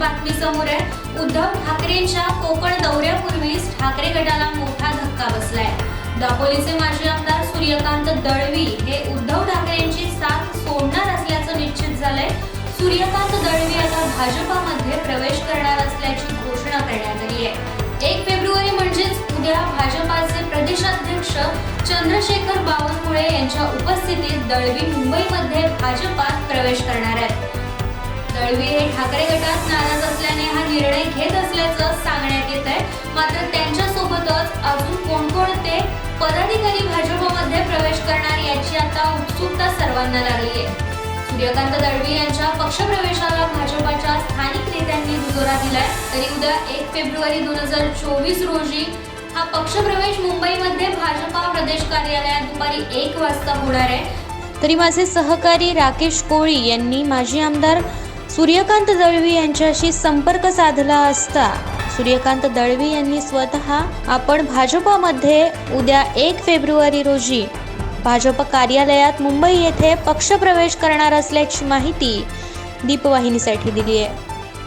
बातमी समोर आहे. उद्धव ठाकरेंच्या कोकण दौऱ्यापूर्वीच ठाकरे गटाला मोठा धक्का बसलाय. दापोलीचे माजी आमदार सूर्यकांत दळवी हे उद्धव ठाकरेंची साथ सोडणार असल्याचं निश्चित झालंय. सूर्यकांत दळवी आता भाजपामध्ये प्रवेश करणार असल्याची घोषणा करण्यात आली आहे. एक फेब्रुवारी म्हणजेच उद्या भाजपाचे प्रदेशाध्यक्ष चंद्रशेखर बावनकुळे यांच्या उपस्थितीत दळवी मुंबईमध्ये भाजपात ठाकरे गटात नाराज असल्याने हा निर्णय घेत असल्याचं सांगण्यात येत आहे. मात्र त्यांच्यासोबतच अजून कोणकोणते पदाधिकारी भाजपमध्ये प्रवेश करणार याची आता उत्सुकता सर्वांना लागली आहे. सूर्यकांत दळवी यांच्या पक्षप्रवेशाला भाजपाच्या स्थानिक नेत्यांनी दुजोरा दिलाय. तरी उद्या एक फेब्रुवारी दोन हजार चोवीस रोजी हा पक्षप्रवेश मुंबईमध्ये भाजपा प्रदेश कार्यालयात दुपारी एक वाजता होणार आहे. तरी माझे सहकारी राकेश कोळी यांनी माजी आमदार सूर्यकांत दळवी यांच्याशी संपर्क साधला असता सूर्यकांत दळवी यांनी स्वतः आपण भाजपामध्ये उद्या एक फेब्रुवारी रोजी भाजप कार्यालयात मुंबई येथे पक्षप्रवेश करणार असल्याची माहिती दीपवाहिनीसाठी दिली आहे.